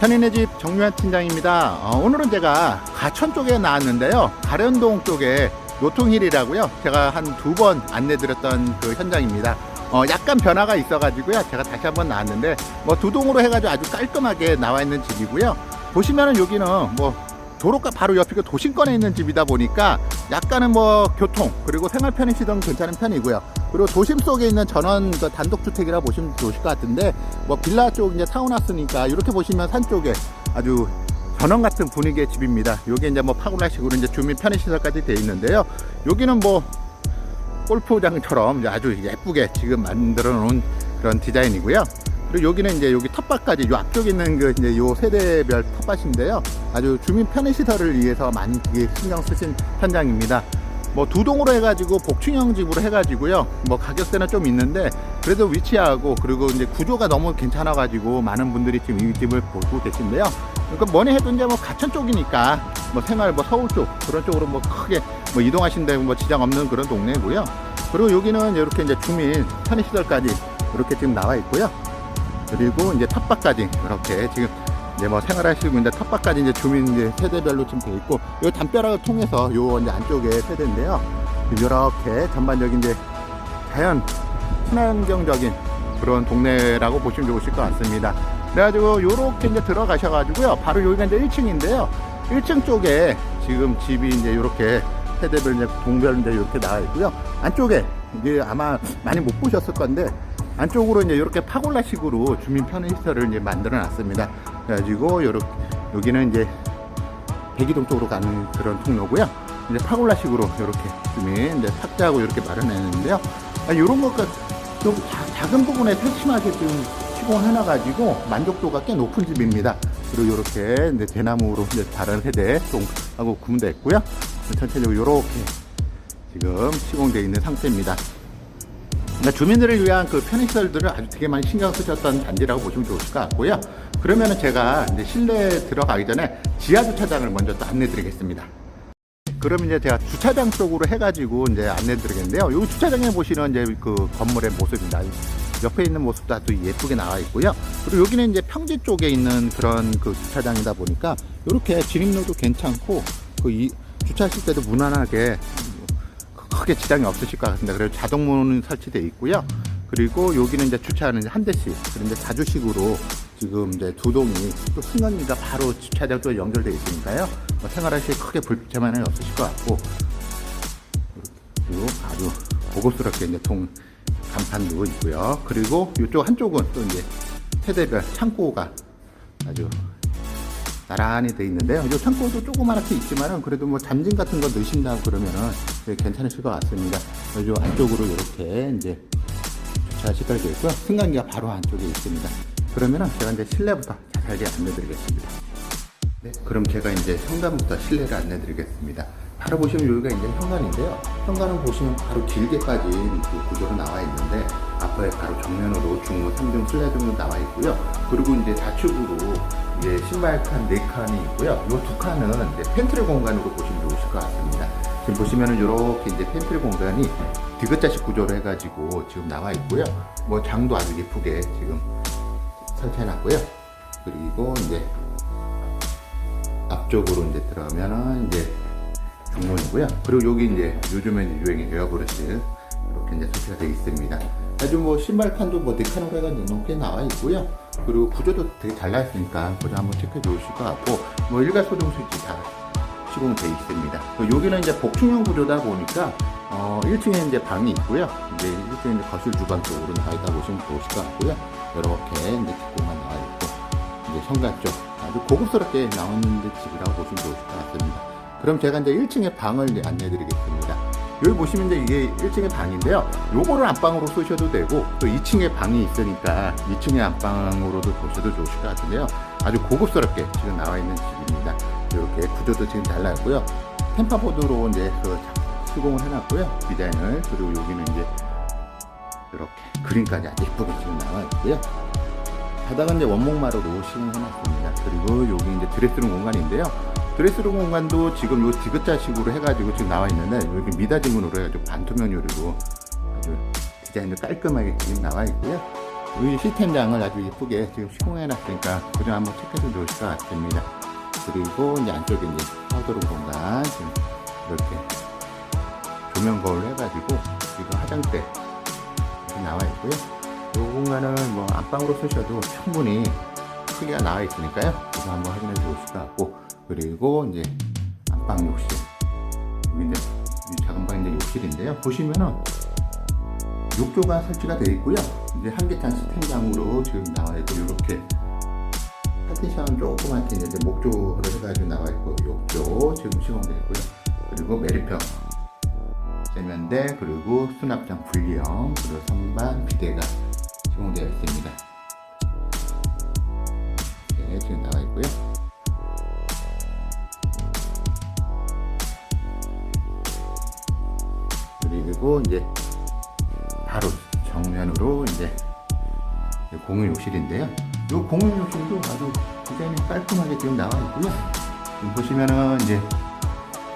현인의 집 정유한 팀장입니다. 어, 오늘은 제가 가천 쪽에 나왔는데요. 가련동 쪽에 노통힐이라고요. 제가 한 두 번 안내드렸던 그 현장입니다. 어, 약간 변화가 있어가지고요. 제가 다시 한번 나왔는데 뭐 두 동으로 해가지고 아주 깔끔하게 나와 있는 집이고요. 보시면은 여기는 뭐 도로가 바로 옆이고 도심권에 있는 집이다 보니까 약간은 뭐 교통 그리고 생활 편의 시설은 괜찮은 편이고요. 그리고 도심 속에 있는 전원 그 단독주택이라 보시면 좋으실 것 같은데 뭐 빌라 쪽 이제 타운하우스니까 이렇게 보시면 산 쪽에 아주 전원 같은 분위기의 집입니다. 요게 이제 뭐 파고라식으로 이제 주민 편의 시설까지 되어 있는데요. 여기는 뭐 골프장처럼 아주 예쁘게 지금 만들어 놓은 그런 디자인이고요. 그리고 여기는 이제 여기 텃밭까지 요 앞쪽에 있는 그 이제 요 세대별 텃밭인데요. 아주 주민 편의 시설을 위해서 많이 신경 쓰신 현장입니다. 뭐 두 동으로 해가지고 복층형 집으로 해가지고요. 뭐 가격대는 좀 있는데 그래도 위치하고 그리고 이제 구조가 너무 괜찮아가지고 많은 분들이 지금 이 집을 보고 계신데요. 그러니까 뭐니 해도 이제 뭐 가천 쪽이니까 뭐 생활 뭐 서울 쪽 그런 쪽으로 뭐 크게 뭐 이동하신다고 뭐 지장 없는 그런 동네고요. 그리고 여기는 이렇게 이제 주민 편의 시설까지 이렇게 지금 나와 있고요. 그리고 이제 텃밭까지 이렇게 지금 이제 뭐 생활하시고 있는데 텃밭까지 이제 주민 이제 세대별로 지금 돼 있고 요 담벼락을 통해서 요 이제 안쪽에 세대인데요. 이렇게 전반적인 이제 자연 친환경적인 그런 동네라고 보시면 좋으실 것 같습니다. 그래가지고 요렇게 이제 들어가셔가지고요. 바로 여기가 이제 1층인데요. 1층 쪽에 지금 집이 이제 요렇게 세대별 이제 동별 이제 이렇게 나와 있고요. 안쪽에 이제 아마 많이 못 보셨을 건데 안쪽으로 이제 이렇게 파골라식으로 주민 편의 시설을 이제 만들어 놨습니다. 그래가지고 요렇게 여기는 이제 대기동 쪽으로 가는 그런 통로고요. 이제 파골라식으로 이렇게 주민 이제 탁자하고 이렇게 마련했는데요. 아, 이런 것과 좀 자- 작은 부분에 세심하게 좀 시공해놔가지고 만족도가 꽤 높은 집입니다. 그리고 이렇게 이제 대나무로 이제 다른 세대 하고 구분되어 있고요. 전체적으로 이렇게 지금 시공되어 있는 상태입니다. 그러니까 주민들을 위한 그 편의시설들을 아주 되게 많이 신경 쓰셨던 단지라고 보시면 좋을 것 같고요. 그러면은 제가 이제 실내에 들어가기 전에 지하 주차장을 먼저 또 안내 드리겠습니다. 그럼 이제 제가 주차장 쪽으로 해가지고 이제 안내 드리겠는데요. 여기 주차장에 보시는 이제 그 건물의 모습입니다. 옆에 있는 모습도 아주 예쁘게 나와 있고요. 그리고 여기는 이제 평지 쪽에 있는 그런 그 주차장이다 보니까 이렇게 진입로도 괜찮고 그 이, 주차하실 때도 무난하게 크게 지장이 없으실 것 같습니다. 그리고 자동문 설치되어 있고요. 그리고 여기는 이제 주차하는 한 대씩, 그리고 이제 다주식으로 지금 이제 두 동이 또 승강기가 바로 주차장도 연결되어 있으니까요. 뭐 생활하시기 크게 불편함이 없으실 것 같고, 그리고 아주 고급스럽게 이제 통 간판도 있고요. 그리고 이쪽 한쪽은 또 이제 세대별 창고가 아주 나란히 돼 있는데요. 이 창고도 조그맣게 있지만은 그래도 뭐 잠진 같은 거 넣으신다고 그러면은 되게 괜찮으실 것 같습니다. 이 안쪽으로 이렇게 이제 주차 시설이 되어 있고요. 승강기가 바로 안쪽에 있습니다. 그러면은 제가 이제 실내부터 자세하게 안내드리겠습니다. 네, 그럼 제가 이제 현관부터 실내를 안내드리겠습니다. 바로 보시면 여기가 이제 현관인데요. 현관은 보시면 바로 길게까지 그 구조로 나와 있는데 앞에 바로 정면으로 중문 3중 슬라이드로 나와 있고요. 그리고 이제 좌측으로 이제 신발 칸 4칸이 있고요. 이 두 칸은 이제 팬트리 공간으로 보시면 좋으실 것 같습니다. 지금 보시면은 이렇게 이제 팬트리 공간이 디귿자식 구조로 해가지고 지금 나와 있고요. 뭐 장도 아주 예쁘게 지금 설치해놨고요. 그리고 이제 앞쪽으로 이제 들어가면은 이제 중문이고요. 그리고 여기 이제 요즘에 유행의 에어브러시 이렇게 이제 설치가 되어 있습니다. 아주 뭐 신발칸도 뭐 해가지고 꽤 나와 있고요. 그리고 구조도 되게 잘 나와 있으니까 그거 한번 체크해 놓으실 것 같고 뭐 일괄 소등 스위치 다 시공되어 있습니다. 여기는 이제 복층형 구조다 보니까 어 1층에 이제 방이 있고요. 이제 1층에 이제 거실 주방 쪽으로 나와 있다 보시면 좋으실 것 같고요. 이렇게 이제 뒷공간 나와 있고 이제 현관 쪽 아주 고급스럽게 나오는 집이라고 보시면 좋으실 것 같습니다. 그럼 제가 이제 1층의 방을 이제 안내드리겠습니다. 여기 보시면 이제 이게 1층의 방인데요. 요거를 안방으로 쓰셔도 되고 또 2층에 방이 있으니까 2층의 안방으로도 보셔도 좋으실 것 같은데요. 아주 고급스럽게 지금 나와 있는 집입니다. 이렇게 구조도 지금 달라있고요. 템파보드로 이제 그 시공을 해놨고요. 디자인을 그리고 여기는 이제 이렇게 그림까지 아주 예쁘게 지금 나와 있고요. 바닥은 이제 원목마루 로 시공해놨습니다. 그리고 여기 이제 드레스룸 공간인데요. 드레스룸 공간도 지금 요 디귿자식으로 해가지고 지금 나와 있는데 여기 미닫이문으로 해가지고 반투명 유리로 아주 디자인도 깔끔하게 지금 나와 있고요. 이 시스템장을 아주 예쁘게 지금 시공해 놨으니까 그좀 한번 체크해도 좋을 것 같습니다. 그리고 이제 안쪽에 이제 파우더룸 공간 지금 이렇게 조명 거울 해가지고 지금 화장대 이렇게 나와 있고요. 이 공간은 뭐 안방으로 쓰셔도 충분히 크기가 나와 있으니까요. 그래서 한번 확인해 주실 것 같고 그리고 이제 안방 욕실 이 작은 방 이제 욕실인데요. 보시면은 욕조가 설치가 되어 있고요. 이제 한계탄 스탠장으로 지금 나와 있고 이렇게 파티션 조그맣게 이제 목조로 해가지고 나와 있고 욕조 지금 시공되어 있고요. 그리고 메리평 세면대 그리고 수납장 분리형 그리고 선반 비대가 시공되어 있습니다. 네, 지금 나와 있고요. 그리고 이제 바로 정면으로 이제 공용 욕실인데요. 이 공용 욕실도 아주 디자인이 깔끔하게 지금 나와 있고요. 지금 보시면은 이제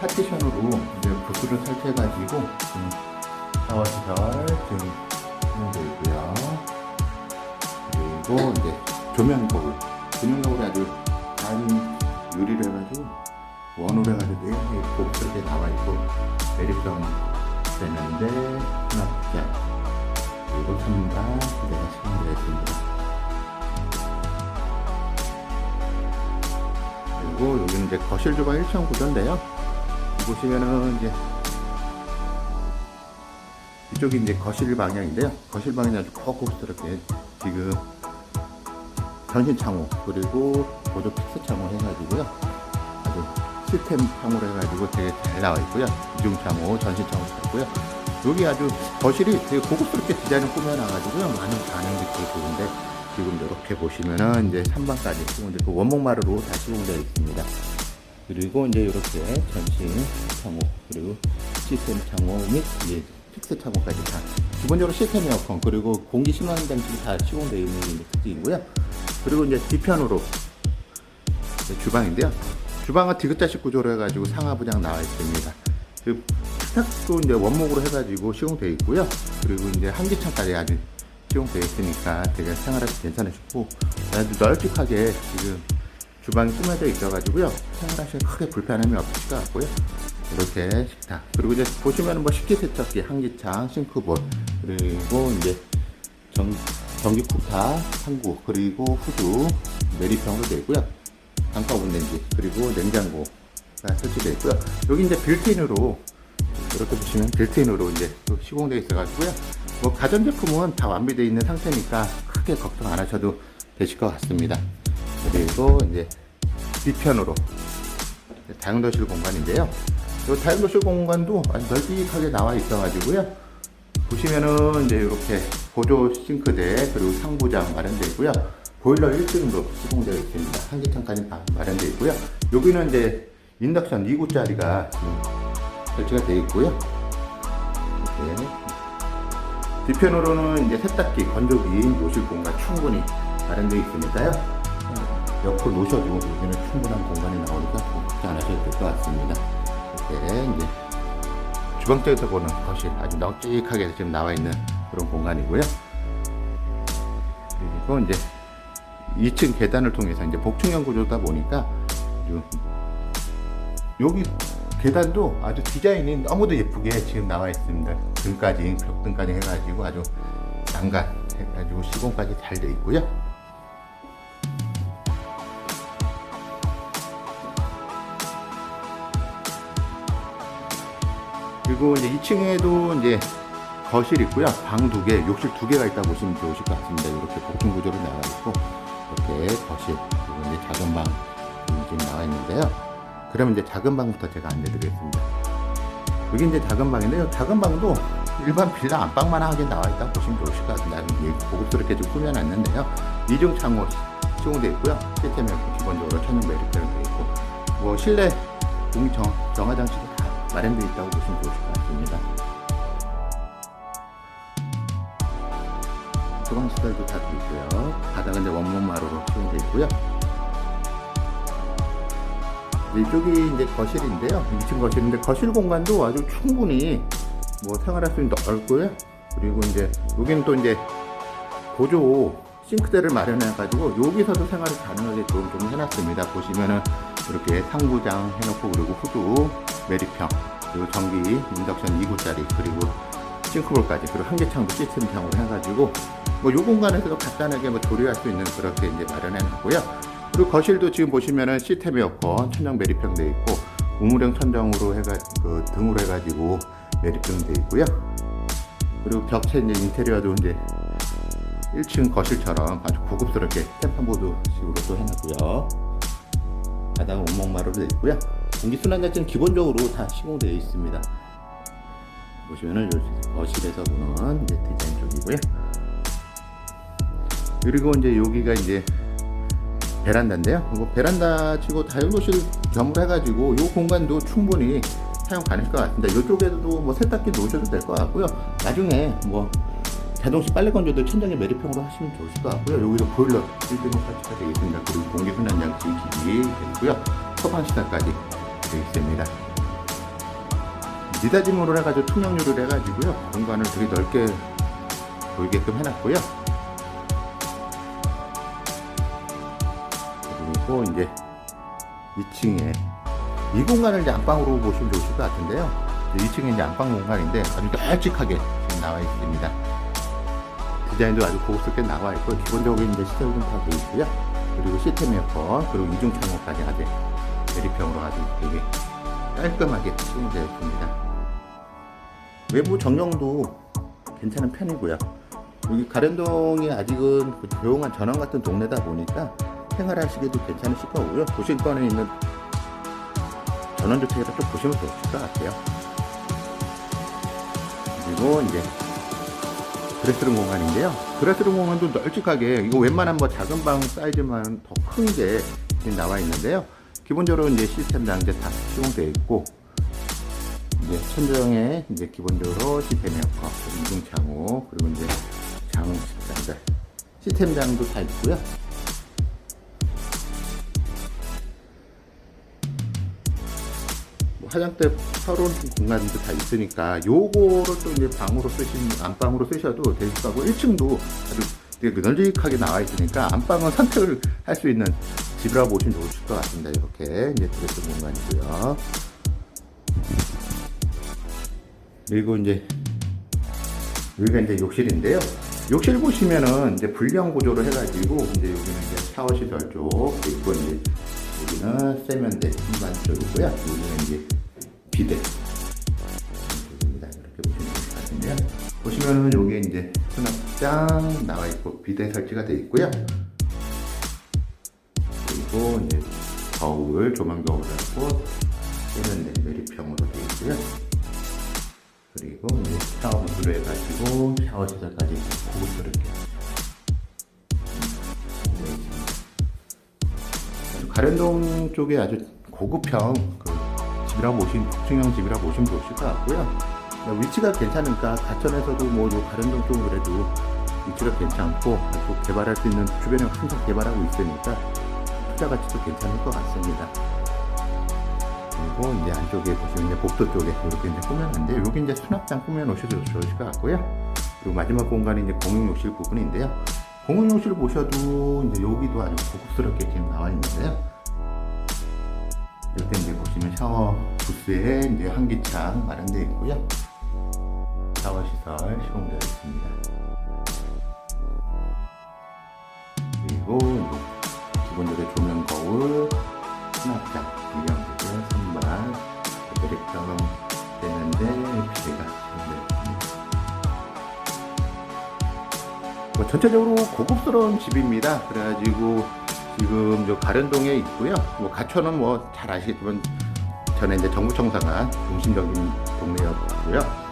파티션으로 이제 부스를 설치해가지고 샤워 시설 지금 사용되어 있고요. 그리고 이제 조명 거울, 조명 거울이 아주 단 유리로 해가지고 원으로 해가지고 되게 고급스럽게 나와 있고 메리평 되는데 수납장 그리고 선반 내가 시공되어 있습니다. 그리고 여기는 이제 거실 주방 1층 구조인데요. 보시면은 이제 이쪽이 이제 거실 방향인데요. 거실 방향이 아주 고급스럽게 지금 전신 창호 그리고 보조 픽스 창호 해가지고요. 아주 시스템 창호로 해가지고 되게 잘 나와 있고요. 이중 창호, 전신 창호 있고요. 여기 아주 거실이 되게 고급스럽게 디자인을 꾸며놔가지고요. 많은 반응이 되게 좋은데 지금 이렇게 보시면은 이제 3방까지 시공되고 원목마루로 다 시공되어 있습니다. 그리고 이제 이렇게 전신 창호 그리고 시스템 창호 및 이제 픽스 창호까지 다 기본적으로 시스템 에어컨 그리고 공기 순환 장치가 다 시공되어 있는 게 특징이고요. 그리고 이제 뒤편으로 주방인데요. 주방은 디귿자식 구조로 해가지고 상하부장 나와 있습니다. 그 식탁도 이제 원목으로 해가지고 시공되어 있고요. 그리고 이제 한기창까지 아주 시공되어 있으니까 되게 생활하기 괜찮으시고 아주 널찍하게 지금 주방이 꾸며져 있어가지고요. 생활하시기 크게 불편함이 없으실 것 같고요. 이렇게 식탁. 그리고 이제 보시면은 뭐 식기세척기, 한기창, 싱크볼, 그리고 이제 전, 전기 쿡탑, 한구, 그리고 후드, 메리평으로 되어 있고요. 단가 온렌지, 그리고 냉장고가 설치되어 있고요. 여기 이제 빌트인으로 이렇게 보시면 빌트인으로 이제 또 시공되어 있어가지고요. 뭐 가전제품은 다 완비되어 있는 상태니까 크게 걱정 안 하셔도 되실 것 같습니다. 그리고 이제 뒤편으로 다용도실 공간인데요. 이 다용도실 공간도 널찍하게 나와 있어가지고요. 보시면은 이제 이렇게 보조 싱크대 그리고 상부장 마련되어 있고요. 보일러 1등도 시공되어 있습니다. 한기창까지 다 마련되어 있고요. 여기는 이제 인덕션 2구짜리가 지금 설치가 되어 있고요. 이렇게 뒤편으로는 이제 세탁기, 건조기, 요실 공간 충분히 마련되어 있으니까요. 옆으로 놓으셔도 여기는 충분한 공간이 나오니까 걱정 안 하셔도 될 것 같습니다. 이렇게 이제 주방 쪽에서 보는 거실 아주 넉찍하게 지금 나와 있는 그런 공간이고요. 그리고 이제 2층 계단을 통해서 이제 복층형 구조다 보니까 요- 여기 계단도 아주 디자인이 너무도 예쁘게 지금 나와 있습니다. 등까지 벽등까지 해가지고 아주 난간 해가지고 시공까지 잘 돼 있고요. 그리고 이제 2층에도 이제 거실 있고요. 방 두 개, 욕실 두 개가 있다 보시면 좋으실 것 같습니다. 이렇게 복층 구조로 나와 있고, 이렇게 거실, 그리고 이제 작은 방 지금 나와 있는데요. 그러면 이제 작은 방부터 제가 안내드리겠습니다. 여기 이제 작은 방인데요. 작은 방도 일반 빌라 안방만 하게 나와 있다 보시면 좋으실 것 같습니다. 여기 고급스럽게 좀 꾸며놨는데요. 이중 창호 시공되어 있고요. 시스템에 기본적으로 천연 메리트가 되어 있고, 뭐 실내 공기 정, 정화 장치도 다 마련되어 있다고 보시면 좋으실 것 같습니다. 주방 시설도 다 있고요. 바닥은 이제 원목 마루로 시공되어 있고요. 네, 이쪽이 이제 거실인데요. 2층 거실인데 거실 공간도 아주 충분히 뭐 생활할 수 있는 넓고요. 그리고 이제 여기는 또 이제 보조 싱크대를 마련해가지고 여기서도 생활이 가능하게끔 좀 해놨습니다. 보시면은 이렇게 상부장 해놓고 그리고 후드 메리평 그리고 전기 인덕션 2구짜리 그리고 싱크볼까지 그리고 한개창도 시스템장으로 해가지고 뭐 요 공간에서도 간단하게 뭐 조리할 수 있는 그렇게 이제 마련해 놨고요. 그리고 거실도 지금 보시면은 시스템 에어컨 천장 메리평 돼 있고 우물형 천정으로 해가 그 등으로 해가지고 메리평 돼 있고요. 그리고 벽체 이제 인테리어도 이제 1층 거실처럼 아주 고급스럽게 템판보드 식으로 또 해놨고요. 바닥은 온목마루로 되어 있고요. 공기순환 자체는 기본적으로 다 시공되어 있습니다. 보시면은 요 거실에서 보는 이제 디자인 쪽이고요. 그리고 이제 여기가 이제 베란다인데요. 이거 베란다 치고 다용도실 겸으로 해가지고 이 공간도 충분히 사용 가능할 것 같습니다. 이쪽에도 뭐 세탁기 놓으셔도 될 것 같고요. 나중에 뭐 자동식 빨래 건조도 천장에 매립형으로 하시면 좋으실 것 같고요. 여기도 보일러 1등급 설치가 되어 있습니다. 그리고 공기순환 장치 기기 되어 있고요. 소방시설까지 되어 있습니다. 니다짐으로 해가지고 투명유를 해가지고요. 공간을 되게 넓게 보이게끔 해놨고요. 그리고 이제 2층에 이 공간을 이제 안방으로 보시면 좋으실 것 같은데요. 2층에 이제 안방 공간인데 아주 널찍하게 지금 나와 있습니다. 디자인도 아주 고급스럽게 나와 있고 기본적으로 이제 시설은 다 되어 있고요. 그리고 시스템 에어컨 그리고 이중 창호까지 아주 대리평으로 아주 되게 깔끔하게 시공되어 있습니다. 외부 정형도 괜찮은 편이고요. 여기 가련동이 아직은 그 조용한 전원 같은 동네다 보니까 생활하시기도 괜찮으실 거고요. 도심권에 있는 전원주택이라 좀 보시면 좋을 것 같아요. 그리고 이제 드레스룸 공간인데요. 드레스룸 공간도 널찍하게 이거 웬만한 뭐 작은 방 사이즈만 더 큰 게 나와 있는데요. 기본적으로 이제 시스템 장제 다 시공되어 있고 이제 천정에 이제 기본적으로 시스템 에어컨, 이중 창호 그리고 이제 장 식 장들 시스템 장도 다 있고요. 뭐 화장대 서론 공간도 다 있으니까 요거를 또 이제 방으로 쓰시는 안방으로 쓰셔도 되실 거고 1층도 아주 되게 그 널찍하게 나와 있으니까 안방은 선택을 할 수 있는 집이라고 보시면 좋으실 것 같습니다. 이렇게 이제 드레스 공간이고요. 그리고 이제 여기가 이제 욕실인데요. 욕실 보시면은 이제 불량 구조로 해가지고 이제 여기는 이제 샤워 시설 쪽 있고 이제 여기는 세면대 신발 쪽이고요. 여기는 이제 비대 쪽입니다. 이렇게 보시면 될 것 같은데요. 보시면은 여기 이제 수납장 나와 있고 비대 설치가 되어 있고요. 그리고 이제 거울 조망 거울을 하고 세면대 매립형으로 되어 있고요. 그리고 이제 샤워 부스로 해가지고 샤워 시설까지 고급스럽게. 아주 가련동 쪽에 아주 고급형 그 집이라고 보시면 복층형 집이라고 보시면 좋으실 것 같고요. 위치가 괜찮으니까 가천에서도 뭐요 가련동 쪽은 그래도 위치가 괜찮고 또 개발할 수 있는 주변에 항상 개발하고 있으니까 투자 가치도 괜찮을 것 같습니다. 그리고 이제 안쪽에 보시면 이제 복도 쪽에 이렇게 이제 꾸몄는데 여기 이제 수납장 꾸며 놓으셔도 좋으실 것 같고요. 그리고 마지막 공간이 이제 공용 욕실 부분인데요. 공용 욕실 보셔도 이제 여기도 아주 고급스럽게 지금 나와 있는데요. 이렇게 이제 보시면 샤워 부스에 이제 환기창 마련되어 있고요. 샤워 시설 시공되어 있습니다. 기본적으로 조명 거울, 수납장, 유령기계, 선반, 드렉처럼 되는데 있습니다. 뭐 전체적으로 고급스러운 집입니다. 그래가지고 지금 저 가련동에 있고요. 뭐 가천은 뭐 잘 아시겠지만 전에 이제 정부청사가 중심적인 동네였고요.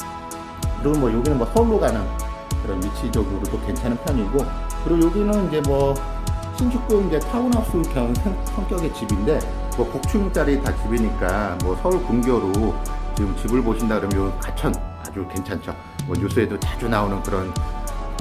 그리고 뭐 여기는 뭐 서울로 가는 그런 위치적으로도 괜찮은 편이고 그리고 여기는 이제 뭐 신축구 이제 타운하우스 경 성- 성격의 집인데 뭐 복층짜리 다 집이니까 뭐 서울 근교로 지금 집을 보신다 그러면 요 가천 아주 괜찮죠. 뭐 뉴스에도 자주 나오는 그런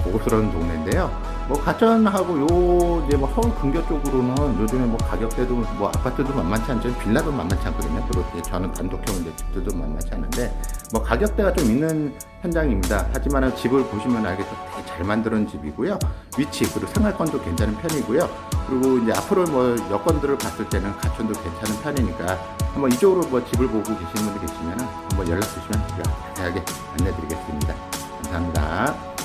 고급스러운 동네인데요. 뭐 가천하고 요 이제 뭐 서울 근교 쪽으로는 요즘에 뭐 가격대도 뭐 아파트도 만만치 않죠. 빌라도 만만치 않거든요. 그렇게 저는 단독형 집들도 만만치 않은데 뭐 가격대가 좀 있는 현장입니다. 하지만 집을 보시면 알겠죠. 잘 만드는 집이고요. 위치 그리고 생활권도 괜찮은 편이고요. 그리고 이제 앞으로 뭐 여건들을 봤을 때는 가천도 괜찮은 편이니까 한번 이쪽으로 뭐 집을 보고 계시는 분들 계시면 한번 연락 주시면 제가 자세하게 안내드리겠습니다. 감사합니다.